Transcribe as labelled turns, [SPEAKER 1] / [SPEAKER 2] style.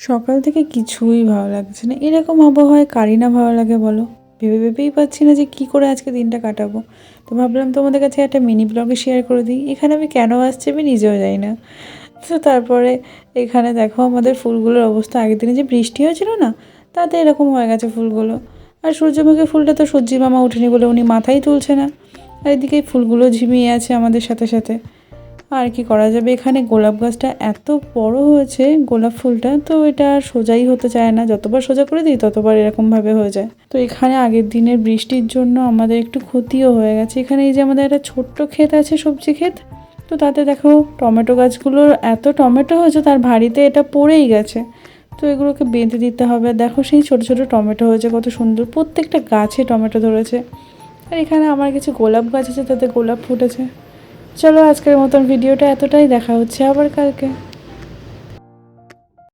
[SPEAKER 1] সকাল থেকে কিছুই ভালো লাগছে না। এরকম আবহাওয়ায় কারি না ভালো লাগে বলো? ভেবে ভেবেই পাচ্ছি না যে কি করে আজকে দিনটা কাটাবো। তো ভাবলাম তোমাদের কাছে একটা মিনি ব্লগে শেয়ার করে দিই। এখানে আমি কেন আসছি আমি নিজেও যাই না। তো তারপরে এখানে দেখো আমাদের ফুলগুলোর অবস্থা। আগের দিনে যে বৃষ্টি হয়েছিল না, তাতে এরকম হয়ে গেছে ফুলগুলো। আর সূর্যমুখী ফুলটা তো সূর্যি মামা উঠেনি বলে উনি মাথাই তুলছে না। আর এদিকে ফুলগুলো ঝিমিয়ে আছে আমাদের সাথে সাথে। আর কি করা যাবে? এখানে গোলাপ গাছটা এত বড় হয়েছে, গোলাপ ফুলটা, তো এটা সোজাই হতে চায় না। যতবার সোজা করে দিই, ততবার এরকমভাবে হয়ে যায়। তো এখানে আগের দিনের বৃষ্টির জন্য আমাদের একটু ক্ষতিও হয়ে গেছে। এখানে এই যে আমাদের একটা ছোট্ট ক্ষেত আছে, সবজি ক্ষেত, তো তাতে দেখো টমেটো গাছগুলোর এত টমেটো হয়েছে, তার ভারিতে এটা পড়েই গেছে। তো এগুলোকে বেঁধে দিতে হবে। দেখো সেই ছোট ছোট টমেটো হয়েছে, কত সুন্দর। প্রত্যেকটা গাছে টমেটো ধরেছে। আর এখানে আমার কিছু গোলাপ গাছ আছে, তাতে গোলাপ ফুটেছে। চলো আজকের মতন ভিডিওটা এতটাই দেখা হচ্ছে আবার কালকে।